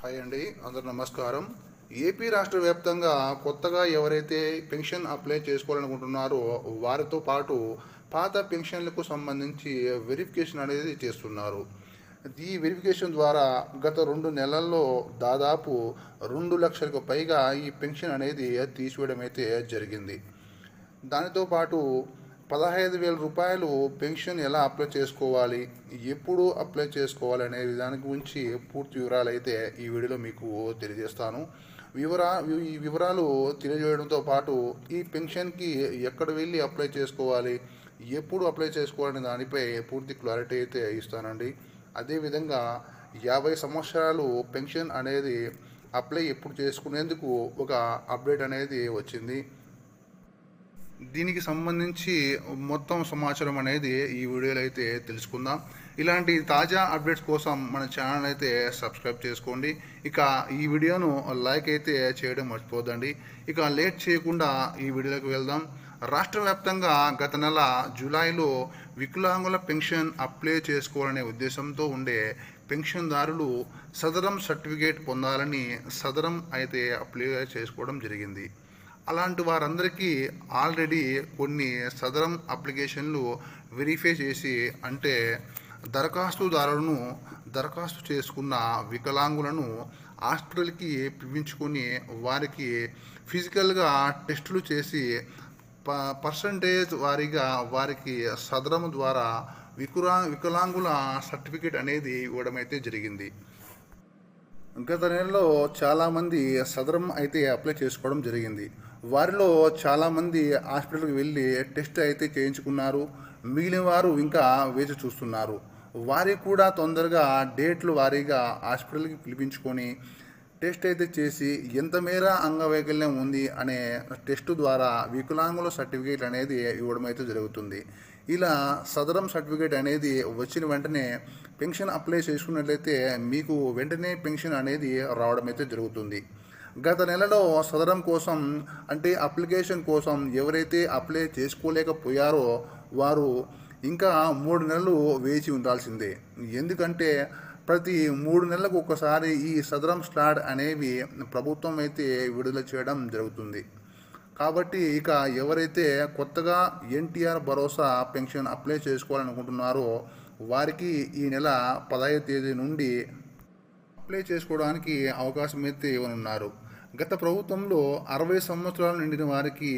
Hi అండి అందరు నమస్కారం. ఏపీ రాష్ట్ర వ్యాప్తంగా కొత్తగా ఎవరైతే పెన్షన్ అప్లై చేసుకోవాలనుకుంటున్నారో వారితో పాటు పాత పెన్షన్లకు సంబంధించి వెరిఫికేషన్ అనేది చేస్తున్నారు. ఈ వెరిఫికేషన్ ద్వారా గత రెండు నెలల్లో దాదాపు రెండు లక్షలకు పైగా ఈ పెన్షన్ అనేది తీసివేయడం అయితే జరిగింది. దానితో పాటు పదహైదు వేల రూపాయలు పెన్షన్ ఎలా అప్లై చేసుకోవాలి? ఎప్పుడు అప్లై చేసుకోవాలి అనే దాని గురించి పూర్తి వివరాలు అయితే ఈ వీడియోలో మీకు తెలియజేస్తాను. వివరా ఈ వివరాలు తెలియజేయడంతో పాటు ఈ పెన్షన్కి ఎక్కడ వెళ్ళి అప్లై చేసుకోవాలి? ఎప్పుడు అప్లై చేసుకోవాలనే దానిపై పూర్తి క్లారిటీ అయితే ఇస్తానండి. అదేవిధంగా యాభై సంవత్సరాలు పెన్షన్ అనేది అప్లై ఎప్పుడు చేసుకునేందుకు ఒక అప్డేట్ అనేది వచ్చింది. దీనికి సంబంధించి మొత్తం సమాచారం అనేది ఈ వీడియోలో అయితే తెలుసుకుందాం. ఇలాంటి తాజా అప్డేట్స్ కోసం మన ఛానల్ అయితే సబ్స్క్రైబ్ చేసుకోండి. ఇక ఈ వీడియోను లైక్ అయితే చేయడం మర్చిపోదండి ఇక లేట్ చేయకుండా ఈ వీడియోలోకి వెళ్దాం. రాష్ట్ర వ్యాప్తంగా గత నెల జూలైలో వికలాంగుల పెన్షన్ అప్లై చేసుకోవాలనే ఉద్దేశంతో ఉండే పెన్షన్దారులు సదరం సర్టిఫికేట్ పొందాలని సదరం అయితే అప్లై చేసుకోవడం జరిగింది. అలాంటి వారందరికీ ఆల్రెడీ కొన్ని సదరం అప్లికేషన్లు వెరిఫై చేసి అంటే దరఖాస్తుదారులను దరఖాస్తు చేసుకున్న వికలాంగులను హాస్పిటల్కి పిలిపించుకొని వారికి ఫిజికల్గా టెస్టులు చేసి ప పర్సంటేజ్ వారీగా వారికి సదరం ద్వారా వికురా వికలాంగుల సర్టిఫికేట్ అనేది ఇవ్వడం అయితే జరిగింది. గత నెలలో చాలామంది సదరం అయితే అప్లై చేసుకోవడం జరిగింది. వారిలో చాలామంది హాస్పిటల్కి వెళ్ళి టెస్ట్ అయితే చేయించుకున్నారు. మిగిలిన వారు ఇంకా వేచి చూస్తున్నారు. వారికి కూడా తొందరగా డేట్లు వారీగా హాస్పిటల్కి పిలిపించుకొని టెస్ట్ అయితే చేసి ఎంత మేర అంగవైకల్యం ఉంది అనే టెస్ట్ ద్వారా వికలాంగుల సర్టిఫికేట్ అనేది ఇవ్వడం అయితే జరుగుతుంది. ఇలా సదరం సర్టిఫికేట్ అనేది వచ్చిన వెంటనే పెన్షన్ అప్లై చేసుకున్నట్లయితే మీకు వెంటనే పెన్షన్ అనేది రావడం అయితే జరుగుతుంది. గత నెలలో సదరం కోసం అంటే అప్లికేషన్ కోసం ఎవరైతే అప్లై చేసుకోలేకపోయారో వారు ఇంకా మూడు నెలలు వేచి ఉండాల్సిందే. ఎందుకంటే ప్రతి మూడు నెలలకు ఒకసారి ఈ సదరం స్లాట్ అనేవి ప్రభుత్వం అయితే విడుదల చేయడం జరుగుతుంది. కాబట్టి ఇక ఎవరైతే కొత్తగా ఎన్టీఆర్ భరోసా పెన్షన్ అప్లై చేసుకోవాలనుకుంటున్నారో వారికి ఈ నెల పదహైదు తేదీ నుండి అప్లై చేసుకోవడానికి అవకాశం అయితే ఇవ్వనున్నారు. గత ప్రభుత్వంలో అరవై సంవత్సరాలు నిండిన వారికి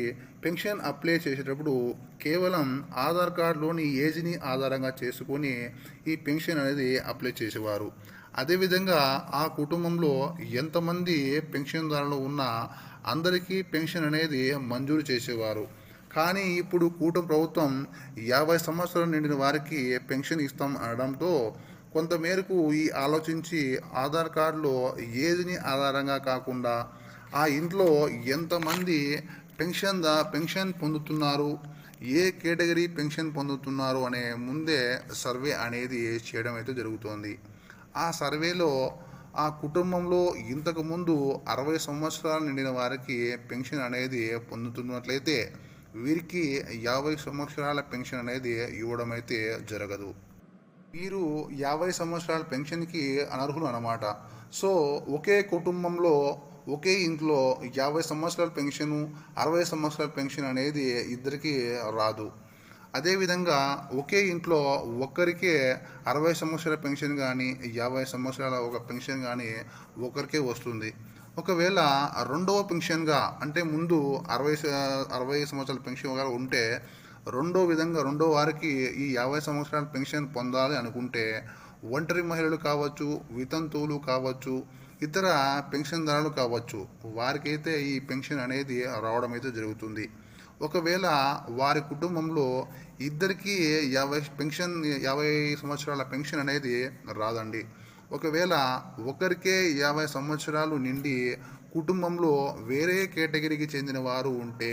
పెన్షన్ అప్లై చేసేటప్పుడు కేవలం ఆధార్ కార్డులోని ఏజ్ని ఆధారంగా చేసుకొని ఈ పెన్షన్ అనేది అప్లై చేసేవారు. అదేవిధంగా ఆ కుటుంబంలో ఎంతమంది పెన్షన్దారులు ఉన్నా అందరికీ పెన్షన్ అనేది మంజూరు చేసేవారు. కానీ ఇప్పుడు కూటమి ప్రభుత్వం యాభై సంవత్సరాలు నిండిన వారికి పెన్షన్ ఇస్తాం అనడంతో కొంతమేరకు ఈ ఆలోచించి ఆధార్ కార్డులో ఏజ్ని ఆధారంగా కాకుండా ఆ ఇంట్లో ఎంతమంది పెన్షన్ దా పెన్షన్ పొందుతున్నారు? ఏ కేటగిరీ పెన్షన్ పొందుతున్నారు అనే ముందే సర్వే అనేది చేయడం అయితే జరుగుతోంది. ఆ సర్వేలో ఆ కుటుంబంలో ఇంతకు ముందు అరవై సంవత్సరాలు నిండిన వారికి పెన్షన్ అనేది పొందుతున్నట్లయితే వీరికి యాభై సంవత్సరాల పెన్షన్ అనేది ఇవ్వడం అయితే జరగదు. వీరు యాభై సంవత్సరాల పెన్షన్కి అనర్హులు అన్నమాట. సో ఒకే కుటుంబంలో ఒకే ఇంట్లో యాభై సంవత్సరాల పెన్షను అరవై సంవత్సరాల పెన్షన్ అనేది ఇద్దరికి రాదు. అదేవిధంగా ఒకే ఇంట్లో ఒక్కరికే అరవై సంవత్సరాల పెన్షన్ కానీ యాభై సంవత్సరాల ఒక పెన్షన్ కానీ ఒకరికే వస్తుంది. ఒకవేళ రెండవ పెన్షన్గా అంటే ముందు అరవై అరవై సంవత్సరాల పెన్షన్గా ఉంటే రెండో విధంగా రెండో వారికి ఈ యాభై సంవత్సరాల పెన్షన్ పొందాలి అనుకుంటే ఒంటరి మహిళలు కావచ్చు వితంతువులు కావచ్చు ఇతర పెన్షన్దారులు కావచ్చు. వారికైతే ఈ పెన్షన్ అనేది రావడం అయితే జరుగుతుంది. ఒకవేళ వారి కుటుంబంలో ఇద్దరికి యాభై పెన్షన్ యాభై సంవత్సరాల పెన్షన్ అనేది రాదండి. ఒకవేళ ఒకరికే యాభై సంవత్సరాలు నిండి కుటుంబంలో వేరే కేటగిరీకి చెందిన వారు ఉంటే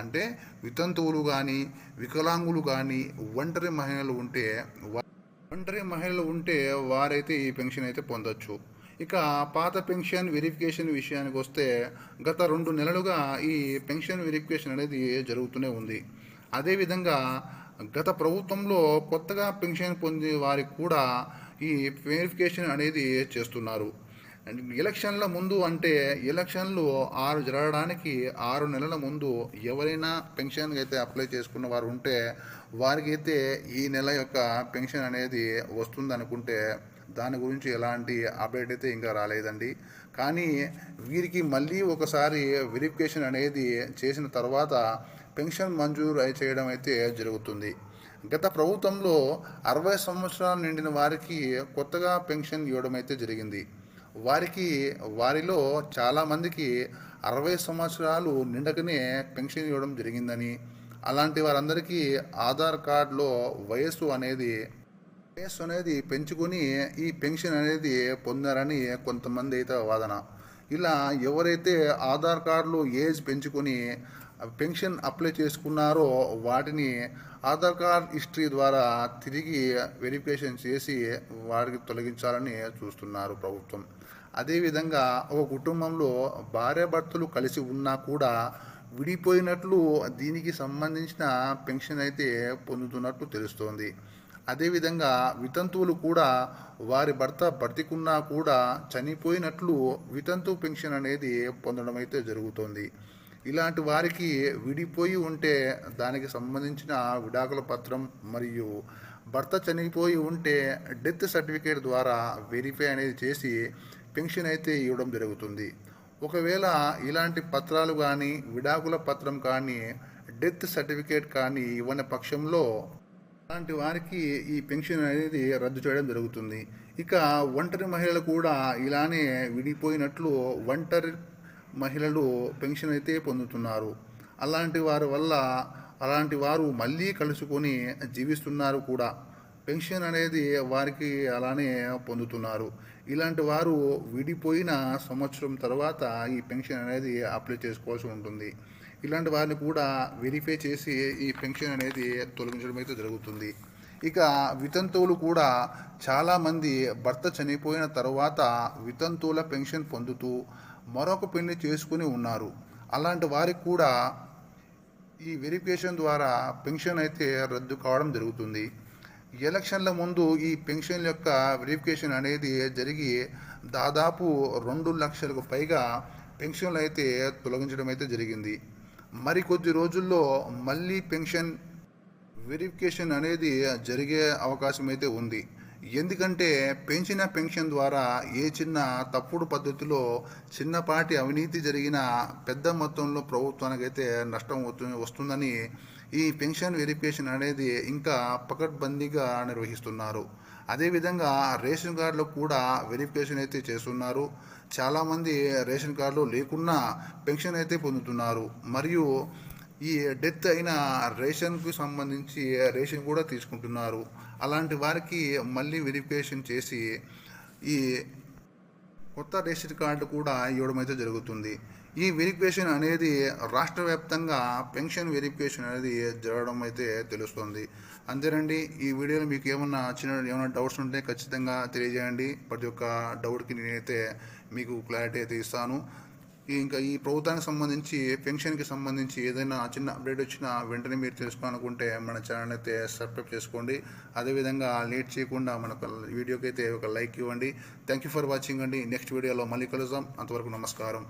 అంటే వితంతువులు కానీ వికలాంగులు కానీ ఒంటరి మహిళలు ఉంటే ఒంటరి మహిళలు ఉంటే వారైతే ఈ పెన్షన్ అయితే పొందొచ్చు. ఇక పాత పెన్షన్ వెరిఫికేషన్ విషయానికి వస్తే గత రెండు నెలలుగా ఈ పెన్షన్ వెరిఫికేషన్ అనేది జరుగుతూనే ఉంది. అదేవిధంగా గత ప్రభుత్వంలో కొత్తగా పెన్షన్ పొందే వారికి కూడా ఈ వెరిఫికేషన్ అనేది చేస్తున్నారు. అండ్ ఎలక్షన్ల ముందు అంటే ఎలక్షన్లు ఆరు జరగడానికి ఆరు నెలల ముందు ఎవరైనా పెన్షన్కి అయితే అప్లై చేసుకున్న వారు ఉంటే వారికైతే ఈ నెల యొక్క పెన్షన్ అనేది వస్తుంది అనుకుంటే దాని గురించి ఎలాంటి అప్డేట్ అయితే ఇంకా రాలేదండి. కానీ వీరికి మళ్ళీ ఒకసారి వెరిఫికేషన్ అనేది చేసిన తర్వాత పెన్షన్ మంజూరు అయి చేయడం అయితే జరుగుతుంది. గత ప్రభుత్వంలో అరవై సంవత్సరాలు నిండిన వారికి కొత్తగా పెన్షన్ ఇవ్వడం అయితే జరిగింది. వారికి వారిలో చాలామందికి అరవై సంవత్సరాలు నిండకనే పెన్షన్ ఇవ్వడం జరిగిందని అలాంటి వారందరికీ ఆధార్ కార్డులో వయస్సు అనేది వయస్సు అనేది పెంచుకొని ఈ పెన్షన్ అనేది పొందారని కొంతమంది అయితే వాదన. ఇలా ఎవరైతే ఆధార్ కార్డులో ఏజ్ పెంచుకొని పెన్షన్ అప్లై చేసుకున్నారో వాటిని ఆధార్ కార్డ్ హిస్టరీ ద్వారా తిరిగి వెరిఫికేషన్ చేసి వారికి తొలగించాలని చూస్తున్నారు ప్రభుత్వం. అదేవిధంగా ఒక కుటుంబంలో భార్యాభర్తలు కలిసి ఉన్నా కూడా విడిపోయినట్లు దీనికి సంబంధించిన పెన్షన్ అయితే పొందుతున్నట్లు తెలుస్తోంది. అదేవిధంగా వితంతువులు కూడా వారి భర్త బ్రతికున్నా కూడా చనిపోయినట్లు వితంతు పెన్షన్ అనేది పొందడం అయితే జరుగుతుంది. ఇలాంటి వారికి విడిపోయి ఉంటే దానికి సంబంధించిన విడాకుల పత్రం మరియు భర్త చనిపోయి ఉంటే డెత్ సర్టిఫికేట్ ద్వారా వెరిఫై అనేది చేసి పెన్షన్ అయితే ఇవ్వడం జరుగుతుంది. ఒకవేళ ఇలాంటి పత్రాలు కానీ విడాకుల పత్రం కానీ డెత్ సర్టిఫికేట్ కానీ ఇవ్వని పక్షంలో అలాంటి వారికి ఈ పెన్షన్ అనేది రద్దు చేయడం జరుగుతుంది. ఇక ఒంటరి మహిళలు కూడా ఇలానే విడిపోయినట్లు ఒంటరి మహిళలు పెన్షన్ అయితే పొందుతున్నారు. అలాంటి వారి వల్ల అలాంటి వారు మళ్ళీ కలుసుకొని జీవిస్తున్నారు కూడా. పెన్షన్ అనేది వారికి అలానే పొందుతున్నారు. ఇలాంటి వారు విడిపోయిన సంవత్సరం తర్వాత ఈ పెన్షన్ అనేది అప్లై చేసుకోవాల్సి ఉంటుంది. ఇలాంటి వారిని కూడా వెరిఫై చేసి ఈ పెన్షన్ అనేది తొలగించడం అయితే జరుగుతుంది. ఇక వితంతువులు కూడా చాలామంది భర్త చనిపోయిన తర్వాత వితంతువుల పెన్షన్ పొందుతూ మరొక పెళ్ళి చేసుకుని ఉన్నారు. అలాంటి వారికి కూడా ఈ వెరిఫికేషన్ ద్వారా పెన్షన్ అయితే రద్దు కావడం జరుగుతుంది. ఎలక్షన్ల ముందు ఈ పెన్షన్ యొక్క వెరిఫికేషన్ అనేది జరిగి దాదాపు రెండు లక్షలకు పైగా పెన్షన్లు అయితే తొలగించడం అయితే జరిగింది. మరికొద్ది రోజుల్లో మళ్ళీ పెన్షన్ వెరిఫికేషన్ అనేది జరిగే అవకాశం అయితే ఉంది. ఎందుకంటే పెంచిన పెన్షన్ ద్వారా ఏ చిన్న తప్పుడు పద్ధతిలో చిన్నపాటి అవినీతి జరిగిన పెద్ద మొత్తంలో ప్రభుత్వానికైతే నష్టం వస్తు- వస్తుందని ఈ పెన్షన్ వెరిఫికేషన్ అనేది ఇంకా పకడ్బందీగా నిర్వహిస్తున్నారు. అదేవిధంగా రేషన్ కార్డులో కూడా వెరిఫికేషన్ అయితే చేస్తున్నారు. చాలామంది రేషన్ కార్డులు లేకున్నా పెన్షన్ అయితే పొందుతున్నారు. మరియు ఈ డెత్ అయిన రేషన్కు సంబంధించి రేషన్ కూడా తీసుకుంటున్నారు. అలాంటి వారికి మళ్ళీ వెరిఫికేషన్ చేసి ఈ కొత్త రేషన్ కార్డు కూడా ఇవ్వడం అయితే జరుగుతుంది. ఈ వెరిఫికేషన్ అనేది రాష్ట్ర వ్యాప్తంగా పెన్షన్ వెరిఫికేషన్ అనేది జరగడం అయితే తెలుస్తుంది. అంతేనండి ఈ వీడియోలో మీకు ఏమన్నా చిన్న ఏమైనా డౌట్స్ ఉంటే ఖచ్చితంగా తెలియజేయండి. ప్రతి ఒక్క డౌట్కి నేనైతే మీకు క్లారిటీ అయితే ఇస్తాను. ఇంకా ఈ ప్రభుత్వానికి సంబంధించి పెన్షన్కి సంబంధించి ఏదైనా చిన్న అప్డేట్ వచ్చినా వెంటనే మీరు తెలుసుకోవాలనుకుంటే మన ఛానల్ అయితే సబ్స్క్రైబ్ చేసుకోండి. అదేవిధంగా లేట్ చేయకుండా మనకు వీడియోకి అయితే ఒక లైక్ ఇవ్వండి. థ్యాంక్ యూ ఫర్ వాచింగ్ అండి. నెక్స్ట్ వీడియోలో మళ్ళీ కలుద్దాం. అంతవరకు నమస్కారం.